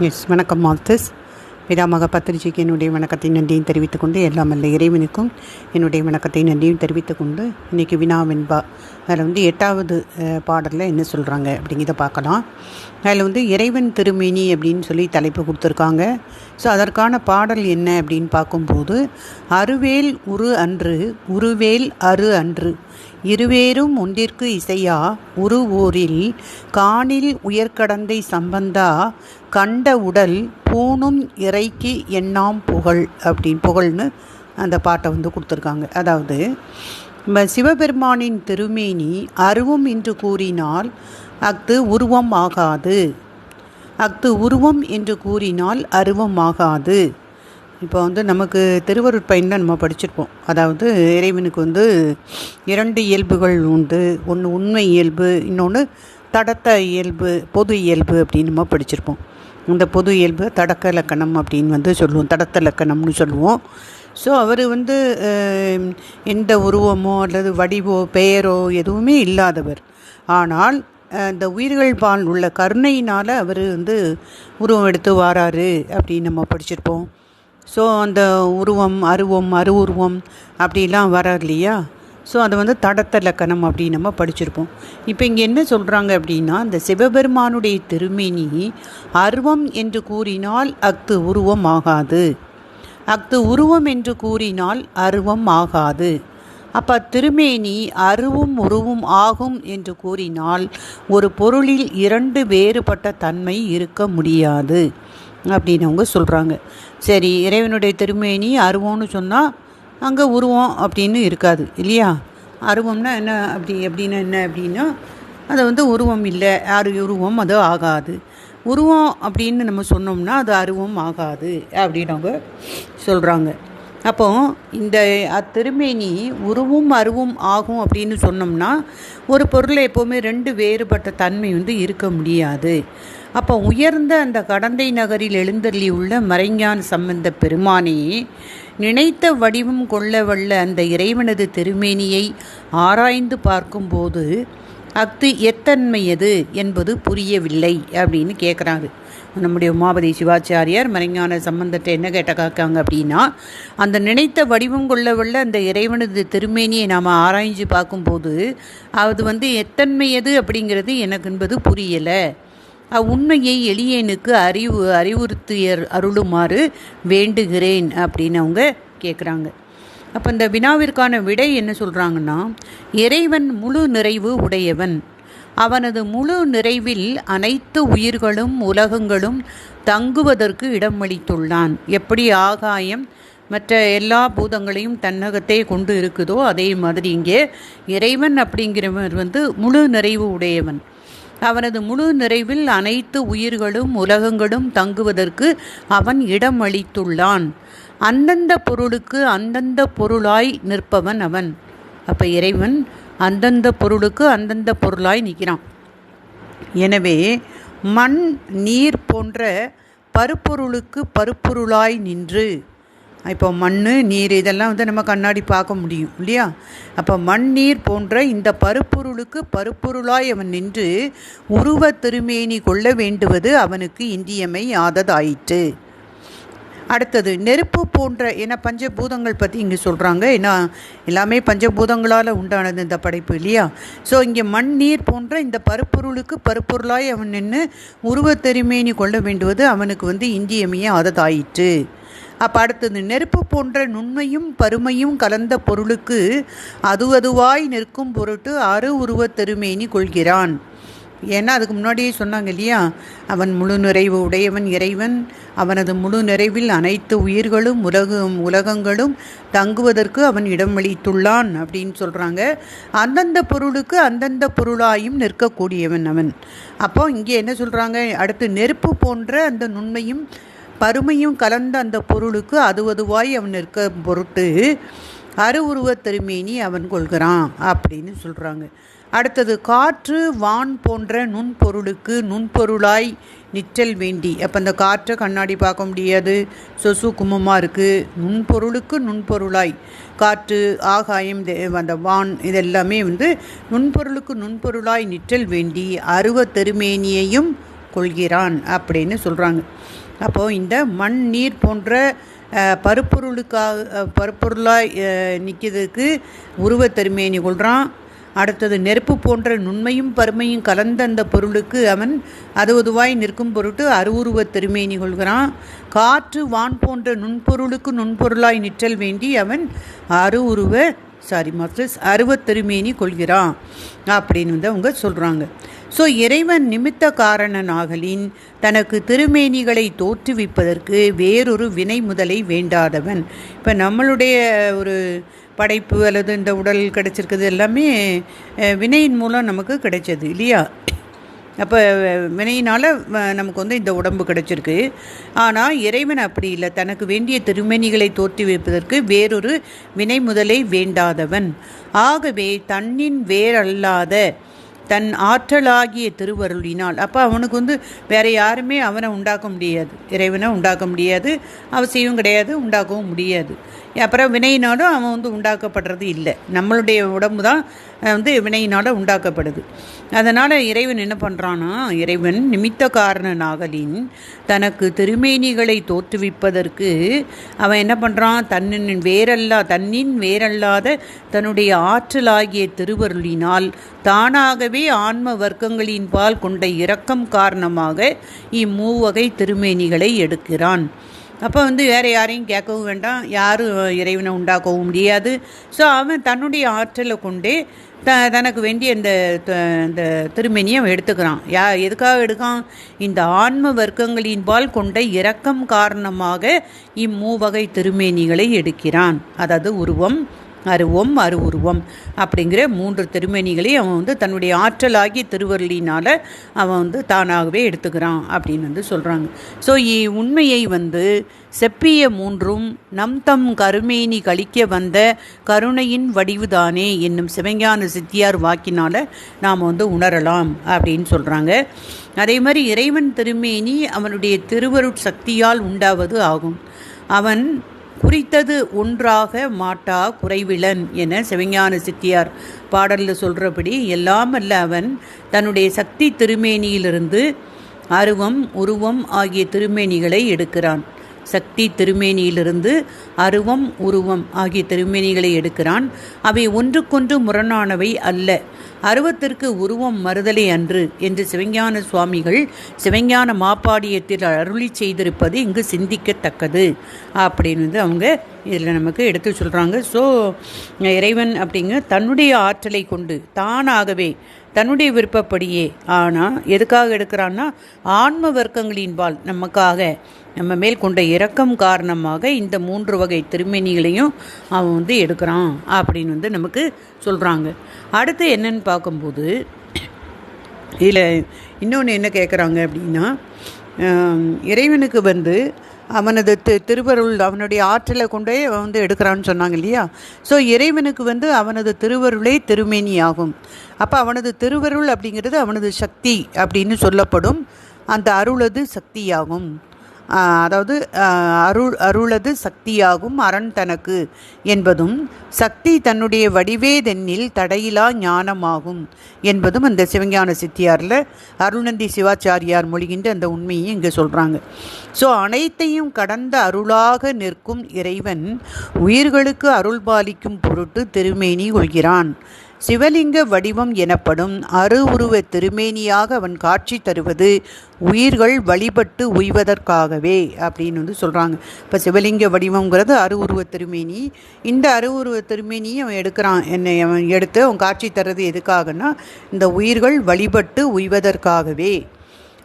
S வணக்கம் Malthus பிதாமக பத்திரிகைக்கு என்னுடைய வணக்கத்தை நன்றியும் தெரிவித்துக் கொண்டு எல்லாம் அல்ல இறைவனுக்கும் என்னுடைய வணக்கத்தை நன்றியும் தெரிவித்துக் கொண்டு இன்றைக்கி வினா வெண்பா அதில் வந்து எட்டாவது பாடலில் என்ன சொல்கிறாங்க அப்படிங்கிறத பார்க்கலாம். அதில் வந்து இறைவன் திருமேனி அப்படின்னு சொல்லி தலைப்பு கொடுத்துருக்காங்க. ஸோ அதற்கான பாடல் என்ன அப்படின்னு பார்க்கும்போது அருவேல் உரு அன்று உருவேல் அரு அன்று இருவேரும் ஒன்றிற்கு இசையா உரு ஊரில் காணில் உயர்கடந்தை சம்பந்தா கண்ட உடல் பூணும் இறைக்கு எண்ணாம் புகழ் அப்படின்னு புகழ்னு அந்த பாட்டை வந்து கொடுத்துருக்காங்க. அதாவது நம்ம சிவபெருமானின் திருமேனி அருவம் என்று கூறினால் அஃது உருவம் ஆகாது. அஃது உருவம் என்று கூறினால் அருவம் ஆகாது. இப்போ வந்து நமக்கு திருவருட்பயனில் நம்ம படிச்சிருப்போம். அதாவது இறைவனுக்கு வந்து இரண்டு இயல்புகள் உண்டு. ஒன்று உண்மை இயல்பு இன்னொன்று தடத்த இயல்பு பொது இயல்பு அப்படின்னு நம்ம படிச்சிருப்போம். இந்த பொது இயல்பு தடக்க இலக்கணம் அப்படின்னு வந்து சொல்லுவோம். தடத்த இலக்கணம்னு சொல்லுவோம். ஸோ அவர் வந்து எந்த உருவமோ அல்லது வடிவோ பெயரோ எதுவுமே இல்லாதவர். ஆனால் இந்த உயிர்கள் பால் உள்ள கருணையினால் அவர் வந்து உருவம் எடுத்து வாராரு அப்படின்னு நம்ம படிச்சிருப்போம். ஸோ அந்த உருவம் அருவம் அரு உருவம் அப்படிலாம் வரார் இல்லையா? ஸோ அது வந்து தடத்த லக்கணம் அப்படின்னு நம்ம படிச்சிருப்போம். இப்போ இங்கே என்ன சொல்கிறாங்க அப்படின்னா இந்த சிவபெருமானுடைய திருமேனி அருவம் என்று கூறினால் அஃது உருவம் ஆகாது. அஃது உருவம் என்று கூறினால் அருவம் ஆகாது. அப்போ திருமேனி அருவும் உருவும் ஆகும் என்று கூறினால் ஒரு பொருளில் இரண்டு வேறுபட்ட தன்மை இருக்க முடியாது. அப்படின்னு அவங்க சொல்கிறாங்க சரி இறைவனுடைய திருமேனி அருவம்னு சொன்னால் அங்கே உருவம் அப்படின்னு இருக்காது இல்லையா? அருவம்னா என்ன? அப்படி அப்படின்னா என்ன அப்படின்னா அது வந்து உருவம் இல்லை. அரு உருவம்? அது ஆகாது. உருவம் அப்படின்னு நம்ம சொன்னோம்னா அது அருவம் ஆகாது அப்படின்னு அவங்க சொல்கிறாங்க அப்போ இந்த அத்திருமேனி உருவும் அருவும் ஆகும் அப்படின்னு சொன்னோம்னா ஒரு பொருளை எப்போவுமே ரெண்டு வேறுபட்ட தன்மை வந்து இருக்க முடியாது. அப்போ உயர்ந்த அந்த கடந்தை நகரில் எழுந்தள்ளியுள்ள மறைஞான் சம்பந்த பெருமானே நினைத்த வடிவம் கொள்ள வல்ல அந்த இறைவனது திருமேனியை ஆராய்ந்து பார்க்கும்போது அஃது எத்தன்மையது என்பது புரியவில்லை அப்படின்னு கேட்குறாரு நம்முடைய உமாபதி சிவாச்சாரியார் மறைஞான சம்பந்தத்தை என்ன கேட்ட காக்காங்க அப்படின்னா அந்த நினைத்த வடிவம் கொள்ளவல்ல அந்த இறைவனது திருமேனியை நாம் ஆராய்ஞ்சு பார்க்கும்போது அது வந்து எத்தன்மையது அப்படிங்கிறது எனக்கு என்பது புரியலை. அவ்வுண்மையை எளியனுக்கு அறிவு அறிவுறுத்தியர் அருளுமாறு வேண்டுகிறேன் அப்படின்னு அவங்க கேட்குறாங்க அப்போ இந்த வினாவிற்கான விடை என்ன சொல்கிறாங்கன்னா இறைவன் முழு நிறைவு உடையவன். அவனது முழு நிறைவில் அனைத்து உயிர்களும் உலகங்களும் தங்குவதற்கு இடமளித்துள்ளான். எப்படி ஆகாயம் மற்ற எல்லா பூதங்களையும் தன்னகத்தே கொண்டு இருக்குதோ அதே மாதிரி இங்கே இறைவன் அப்படிங்கிறவர் வந்து முழு நிறைவு உடையவன். அவனது முழு நிறைவில் அனைத்து உயிர்களும் உலகங்களும் தங்குவதற்கு அவன் இடம் அளித்துள்ளான் அந்தந்த பொருளுக்கு அந்தந்த பொருளாய் நிற்பவன் அவன். அப்போ இறைவன் அந்தந்த பொருளுக்கு அந்தந்த பொருளாய் நிற்கிறான். எனவே மண் நீர் போன்ற பருப்பொருளுக்கு பருப்பொருளாய் நின்று இப்போ மண் நீர் இதெல்லாம் வந்து நம்ம கண்ணாடி பார்க்க முடியும் இல்லையா? அப்போ மண் நீர் போன்ற இந்த பருப்பொருளுக்கு பருப்பொருளாய் அவன் நின்று உருவ திருமேனி கொள்ள வேண்டுவது அவனுக்கு இந்தியமை ஆததாயிற்று. அடுத்தது நெருப்பு போன்ற ஏன்னா பஞ்சபூதங்கள் பற்றி இங்கே சொல்கிறாங்க ஏன்னா எல்லாமே பஞ்சபூதங்களால் உண்டானது இந்த படைப்பு இல்லையா? ஸோ இங்கே மண் நீர் போன்ற இந்த பருப்பொருளுக்கு பருப்பொருளாய் அவன் நின்று உருவத் திருமேனி கொள்ள வேண்டுவது அவனுக்கு வந்து இந்தியமையே அததாயிற்று அப்போ அடுத்தது நெருப்பு போன்ற நுண்மையும் பருமையும் கலந்த பொருளுக்கு அது அதுவாய் நிற்கும் பொருட்டு அரு உருவத் திருமேனி கொள்கிறான். ஏன்னா அதுக்கு முன்னாடியே சொன்னாங்க இல்லையா? அவன் முழு நிறைவு உடையவன் இறைவன். அவனது முழு நிறைவில் அனைத்து உயிர்களும் உலகம் உலகங்களும் தங்குவதற்கு அவன் இடமளித்துள்ளான் அப்படின்னு சொல்கிறாங்க அந்தந்த பொருளுக்கு அந்தந்த பொருளாயும் நிற்கக்கூடியவன் அவன். அப்போ இங்கே என்ன சொல்கிறாங்க அடுத்து நெருப்பு போன்ற அந்த நுண்மையும் பருமையும் கலந்த அந்த பொருளுக்கு அது அதுவாய் அவன் நிற்க பொருட்டு அரு உருவத் திருமேனி அவன் கொள்கிறான் அப்படின்னு சொல்கிறாங்க அடுத்தது காற்று வான் போன்ற நுண்பொருளுக்கு நுண்பொருளாய் நிற்றல் வேண்டி. அப்போ அந்த காற்றை கண்ணாடி பார்க்க முடியாது. சொசு குமமாக இருக்குது நுண்பொருளுக்கு நுண்பொருளாய் காற்று ஆகாயம் அந்த வான் இதெல்லாமே வந்து நுண்பொருளுக்கு நுண்பொருளாய் நிற்றல் வேண்டி அருவ திருமேனியையும் கொள்கிறான் அப்படின்னு சொல்கிறாங்க அப்போது இந்த மண் நீர் போன்ற பருப்பொருளுக்காக பருப்பொருளாக பருப்பொருளாய் நிற்கிறதுக்கு உருவத் திருமேனி கொள்கிறான் அடுத்தது நெருப்பு போன்ற நுண்மையும் பருமையும் கலந்த அந்த பொருளுக்கு அவன் அதுவதுவாய் நிற்கும் பொருட்டு அருவுருவத் திருமேனி கொள்கிறான். காற்று வான் போன்ற நுண்பொருளுக்கு நுண்பொருளாய் நிற்றல் வேண்டி அவன் அருவுருவ சாரி மாஸ்டர்ஸ் அருவத் திருமேனி கொள்கிறான் அப்படின்னு வந்து அவங்க சொல்கிறாங்க ஸோ இறைவன் நிமித்த காரணனாகலின் தனக்கு திருமேனிகளை தோற்றுவிப்பதற்கு வேறொரு வினை முதலை வேண்டாதவன். இப்போ நம்மளுடைய ஒரு படைப்பு அல்லது இந்த உடல் கிடைச்சிருக்குது எல்லாமே வினையின் மூலம் நமக்கு கிடைச்சது இல்லையா? அப்போ வினையினால் நமக்கு வந்து இந்த உடம்பு கிடைச்சிருக்கு. ஆனால் இறைவன் அப்படி இல்லை. தனக்கு வேண்டிய திருமணிகளை தோற்றி வைப்பதற்கு வேறொரு வினை முதலை வேண்டாதவன். ஆகவே தன்னின் வேறல்லாத தன் ஆற்றலாகிய திருவருளினால் அப்போ அவனுக்கு வந்து வேற யாருமே அவனை உண்டாக்க முடியாது. இறைவனை உண்டாக்க முடியாது. அவசியம் கிடையாது உண்டாக்கவும் முடியாது. அப்புறம் வினையினாலும் அவன் வந்து உண்டாக்கப்படுறது இல்லை. நம்மளுடைய உடம்பு தான் வந்து வினையினால் உண்டாக்கப்படுது. அதனால் இறைவன் என்ன பண்ணுறான்னா இறைவன் நிமித்த காரண நாகலின் தனக்கு திருமேனிகளை தோற்றுவிப்பதற்கு அவன் என்ன பண்ணுறான் தன்னின் வேறல்லா தன்னின் வேறல்லாத தன்னுடைய ஆற்றலாகிய திருவருளினால் தானாகவே ஆன்ம வர்க்கங்களின் பால் கொண்ட இரக்கம் காரணமாக இம்மூவகை திருமேனிகளை எடுக்கிறான். அப்போ வந்து வேறு யாரையும் கேட்கவும் வேண்டாம். யாரும் இறைவனை உண்டாக்கவும் முடியாது. ஸோ அவன் தன்னுடைய ஆற்றலை கொண்டே த தனக்கு வேண்டிய இந்த த- இந்த திருமணியை அவன் எடுத்துக்கிறான். யா எதுக்காக எடுக்கான்? இந்த ஆன்ம வர்க்கங்களின்பால் கொண்ட இரக்கம் காரணமாக இம்மூவகை திருமேனிகளை எடுக்கிறான். அதாவது உருவம் அருவம் அருவுருவம் அப்படிங்கிற மூன்று திருமேனிகளையும் அவன் வந்து தன்னுடைய ஆற்றலாகி திருவருளினால் அவன் வந்து தானாகவே எடுத்துக்கிறான் அப்படின்னு வந்து சொல்கிறாங்க ஸோ உண்மையை வந்து செப்பிய மூன்றும் நம் தம் கருமேனி கழிக்க வந்த கருணையின் வடிவுதானே என்னும் சிவஞான சித்தியார் வாக்கினால் நாம் வந்து உணரலாம் அப்படின்னு சொல்கிறாங்க அதே மாதிரி இறைவன் திருமேனி அவனுடைய திருவருட் சக்தியால் உண்டாவது ஆகும். அவன் குறித்தது ஒன்றாக மாட்டா குறைவிலன் என சிவஞான சித்தியார் பாடலில் சொல்கிறபடி எல்லாம் அல்ல அவன் தன்னுடைய சக்தி திருமேனியிலிருந்து அருவம் உருவம் ஆகிய திருமேனிகளை எடுக்கிறான். சக்தி திருமேனியிலிருந்து அருவம் உருவம் ஆகிய திருமேனிகளை எடுக்கிறான். அவை ஒன்றுக்கொன்று முரணானவை அல்ல. அருவத்திற்கு உருவம் மறுதலை அன்று என்று சிவஞான சுவாமிகள் சிவஞான மாப்பாடியத்தில் அருளி செய்திருப்பது இங்கு சிந்திக்கத்தக்கது. அப்படின்னு வந்து அவங்க இதில் நமக்கு எடுத்து சொல்கிறாங்க ஸோ இறைவன் அப்படிங்க தன்னுடைய ஆற்றலை கொண்டு தானாகவே தன்னுடைய விருப்பப்படியே. ஆனால் எதுக்காக எடுக்கிறான்னா ஆன்ம வர்க்கங்களின்பால் நமக்காக நம்ம மேல் கொண்ட இரக்கம் காரணமாக இந்த மூன்று வகை திருமேனிகளையும் அவன் வந்து எடுக்கிறான் அப்படின்னு வந்து நமக்கு சொல்கிறாங்க அடுத்து என்னன்னு பார்க்கும்போது இதில் இன்னொன்று என்ன கேட்குறாங்க அப்படின்னா இறைவனுக்கு வந்து அவனது தி திருவருள் அவனுடைய ஆற்றலை கொண்டே அவன் வந்து எடுக்கிறான்னு சொன்னாங்க இல்லையா? ஸோ இறைவனுக்கு வந்து அவனது திருவருளே திருமேனி ஆகும் அப்போ அவனது திருவருள் அப்படிங்கிறது அவனது சக்தி அப்படின்னு சொல்லப்படும். அந்த அருளது சக்தியாகும். அதாவது அருள் அருளது சக்தியாகும் அரண் தனக்கு என்பதும் சக்தி தன்னுடைய வடிவேதென்னில் தடையிலா ஞானமாகும் என்பதும் அந்த சிவஞான சித்தியாரில் அருள்நந்தி சிவாச்சாரியார் மொழிகின்ற அந்த உண்மையை இங்கே சொல்கிறாங்க ஸோ அனைத்தையும் கடந்த அருளாக நிற்கும் இறைவன் உயிர்களுக்கு அருள் பாலிக்கும் பொருட்டு திருமேனி கொள்கிறான். சிவலிங்க வடிவம் எனப்படும் அரு உருவ திருமேனியாக அவன் காட்சி தருவது உயிர்கள் வழிபட்டு உய்வதற்காகவே அப்படின்னு வந்து சொல்கிறாங்க இப்போ சிவலிங்க வடிவங்கிறது அரு உருவ திருமேனி. இந்த அரு உருவ திருமேனியை அவன் எடுக்கிறான். என்னை அவன் எடுத்து அவன் காட்சி தர்றது எதுக்காகனா இந்த உயிர்கள் வழிபட்டு உய்வதற்காகவே.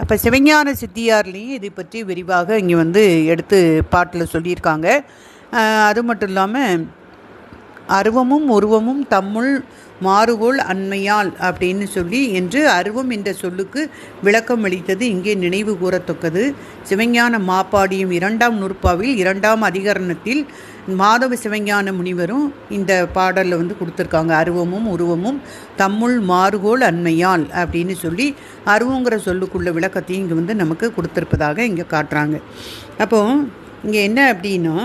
அப்போ சிவஞான சித்தியார்லேயும் இதை பற்றி விரிவாக இங்கே வந்து எடுத்து பாட்டில் சொல்லியிருக்காங்க. அது மட்டும் இல்லாமல் அருவமும் உருவமும் தம்முள் மாறுகோள் அண்மையால் அப்படின்னு சொல்லி என்று அருவம் என்ற சொல்லுக்கு விளக்கம் அளித்தது இங்கே நினைவு கூறத்தக்கது. சிவஞான மாப்பாடியும் இரண்டாம் நூற்பாவில் இரண்டாம் அதிகரணத்தில் மாதவ சிவஞான முனிவரும் இந்த பாடலில் வந்து கொடுத்துருக்காங்க. அருவமும் உருவமும் தம்முள் மாறுகோள் அண்மையால் அப்படின்னு சொல்லி அருவங்கிற சொல்லுக்குள்ள விளக்கத்தையும் இங்கே வந்து நமக்கு கொடுத்துருப்பதாக இங்கே காட்டுறாங்க. அப்போது இங்கே என்ன அப்படின்னா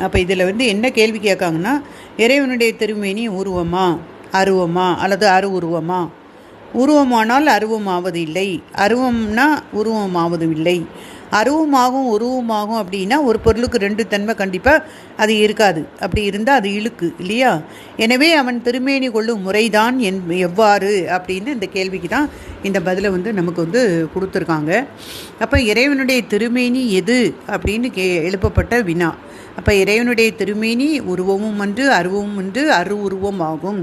அப்போ இதில் வந்து என்ன கேள்வி கேட்காங்கன்னா இறைவனுடைய திருமேனி உருவமா அருவமா அல்லது அரு உருவமா? உருவமானால் அருவமாவது இல்லை. அருவம்னா உருவமாவதும் இல்லை. அருவமாகும் உருவமாகும் அப்படின்னா ஒரு பொருளுக்கு ரெண்டு தன்மை கண்டிப்பாக அது இருக்காது. அப்படி இருந்தால் அது இழுக்கு இல்லையா? எனவே அவன் திருமேனி கொள்ளும் முறைதான் என் எவ்வாறு அப்படின்னு இந்த கேள்விக்கு தான் இந்த பதிலை வந்து நமக்கு வந்து கொடுத்துருக்காங்க. அப்போ இறைவனுடைய திருமேனி எது அப்படின்னு கே எழுப்பப்பட்ட வினா. அப்போ இறைவனுடைய திருமேனி உருவமும் அன்று அருவமும் அன்று அரு உருவம் ஆகும்.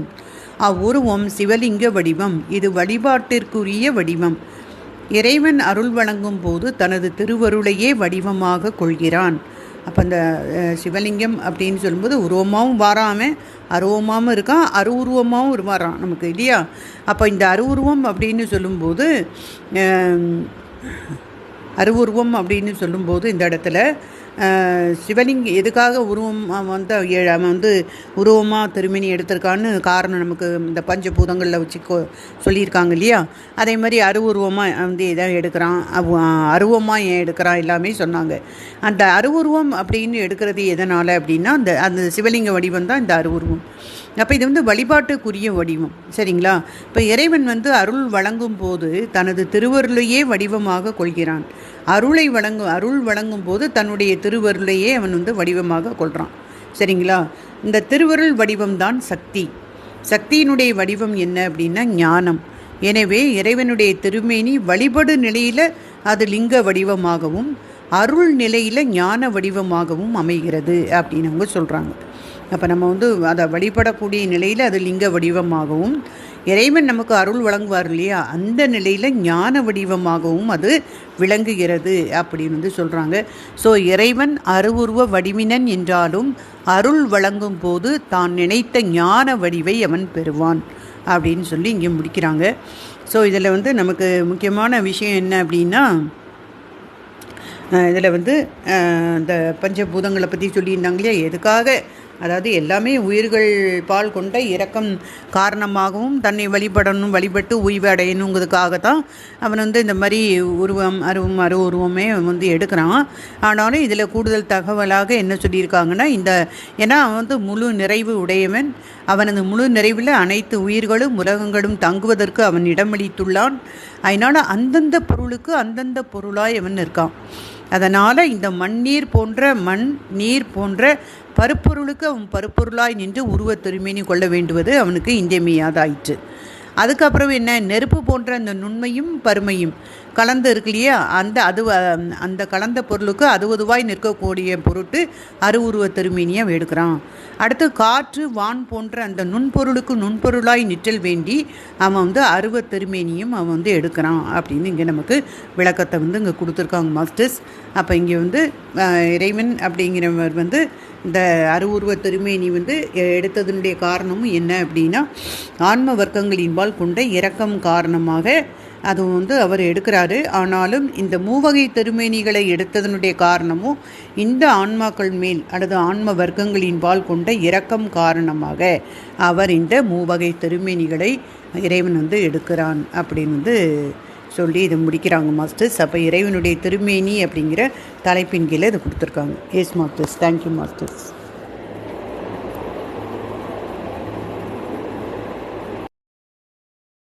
அவ்வுருவம் சிவலிங்க வடிவம். இது வழிபாட்டிற்குரிய வடிவம். இறைவன் அருள் வழங்கும் போது தனது திருவருளையே வடிவமாக கொள்கிறான். அப்போ அந்த சிவலிங்கம் அப்படின்னு சொல்லும்போது உருவமாகவும் வாராமல் அருவமாகவும் இருக்கான் அருவுருவமாகவும் உருவாரான் நமக்கு இல்லையா? அப்போ இந்த அருவுருவம் அப்படின்னு சொல்லும்போது அருவுருவம் அப்படின்னு சொல்லும்போது இந்த இடத்துல சிவலிங்க எதுக்காக உருவம் வந்து அவன் வந்து உருவமாக திருமணி எடுத்திருக்கான்னு காரணம் நமக்கு இந்த பஞ்சபூதங்களில் வச்சு சொல்லியிருக்காங்க இல்லையா? அதே மாதிரி அருவுருவமாக வந்து இதான் எடுக்கிறான். அருவமாக ஏன் எடுக்கிறான் எல்லாமே சொன்னாங்க. அந்த அருவுருவம் அப்படின்னு எடுக்கிறது எதனால் அப்படின்னா அந்த அந்த சிவலிங்க வடிவம் தான் இந்த அருவுருவம் அப்போ இது வந்து வழிபாட்டுக்குரிய வடிவம். சரிங்களா? இப்போ இறைவன் வந்து அருள் வழங்கும் போது தனது திருவருளையே வடிவமாக கொள்கிறான். அருளை வழங்கும் அருள் வழங்கும் போது தன்னுடைய திருவருளையே அவன் வந்து வடிவமாக கொள்கிறான் சரிங்களா? இந்த திருவருள் வடிவம்தான் சக்தி. சக்தியினுடைய வடிவம் என்ன அப்படின்னா ஞானம். எனவே இறைவனுடைய திருமேனி வழிபடு நிலையில் அது லிங்க வடிவமாகவும் அருள் நிலையில் ஞான வடிவமாகவும் அமைகிறது அப்படின்னு அவங்க சொல்கிறாங்க அப்போ நம்ம வந்து அதை வழிபடக்கூடிய நிலையில் அது லிங்க வடிவமாகவும் இறைவன் நமக்கு அருள் வழங்குவார் இல்லையா? அந்த நிலையில் ஞான வடிவமாகவும் அது விளங்குகிறது அப்படின்னு வந்து சொல்கிறாங்க ஸோ இறைவன் அருவுருவ வடிவினன் என்றாலும் அருள் வழங்கும் போது தான் நினைத்த ஞான வடிவை அவன் பெறுவான் அப்படின்னு சொல்லி இங்கே முடிக்கிறாங்க. ஸோ இதில் வந்து நமக்கு முக்கியமான விஷயம் என்ன அப்படின்னா இதில் வந்து இந்த பஞ்சபூதங்களை பற்றி சொல்லியிருந்தாங்க இல்லையா? எதுக்காக அதாவது எல்லாமே உயிர்கள் பால் கொண்ட இரக்கம் காரணமாகவும் தன்னை வழிபடணும் வழிபட்டு உய்வு அடையணுங்கிறதுக்காக தான் அவன் வந்து இந்த மாதிரி உருவம் அருவம் அரு உருவமே வந்து எடுக்கிறான். ஆனாலும் இதில் கூடுதல் தகவலாக என்ன சொல்லியிருக்காங்கன்னா இந்த ஏன்னா அவன் வந்து முழு நிறைவு உடையவன். அவனது முழு நிறைவில் அனைத்து உயிர்களும் உலகங்களும் தங்குவதற்கு அவன் இடமளித்துள்ளான். அதனால் அந்தந்த பொருளுக்கு அந்தந்த பொருளாய் அவன் இருக்கான் அதனால் இந்த மண்ணீர் போன்ற மண் நீர் போன்ற பருப்பொருளுக்கு அவன் பருப்பொருளாய் நின்று உருவத் திரும்பினி கொள்ள வேண்டுவது அவனுக்கு இன்றியமையாதாயிற்று அதுக்கப்புறம் என்ன? நெருப்பு போன்ற அந்த நுண்மையும் பருமையும் கலந்து இருக்கு இல்லையா? அந்த அது அந்த கலந்த பொருளுக்கு அதுவதுவாய் நிற்கக்கூடிய பொருட்டு அருவுருவ திருமேனியாக எடுக்கிறான் அடுத்து காற்று வான் போன்ற அந்த நுண்பொருளுக்கு நுண்பொருளாய் நிற்றல் வேண்டி அவன் வந்து அருவ திருமேனியும் அவன் வந்து எடுக்கிறான் அப்படின்னு இங்கே நமக்கு விளக்கத்தை வந்து இங்கே கொடுத்துருக்காங்க மாஸ்டர்ஸ். அப்போ இங்கே வந்து இறைவன் அப்படிங்கிறவர் வந்து இந்த அருவுருவ திருமேனி வந்து எடுத்ததனுடைய காரணமும் என்ன அப்படின்னா ஆன்ம வர்க்கங்களின்பால் கொண்ட இரக்கம் காரணமாக அது வந்து அவர் எடுக்கிறாரு. ஆனாலும் இந்த மூவகை திருமேனிகளை எடுத்ததனுடைய காரணமும் இந்த ஆன்மாக்கள் மேல் அல்லது ஆன்ம வர்க்கங்களின்பால் கொண்ட இரக்கம் காரணமாக அவர் இந்த மூவகை திருமேனிகளை இறைவன் வந்து எடுக்கிறான் அப்படின்னு வந்து சொல்லி இதை முடிக்கிறாங்க மாஸ்டர்ஸ் அப்போ இறைவனுடைய திருமேனி அப்படிங்கிற தலைப்பின் கீழே இதை கொடுத்துருக்காங்க. S masters thank you masters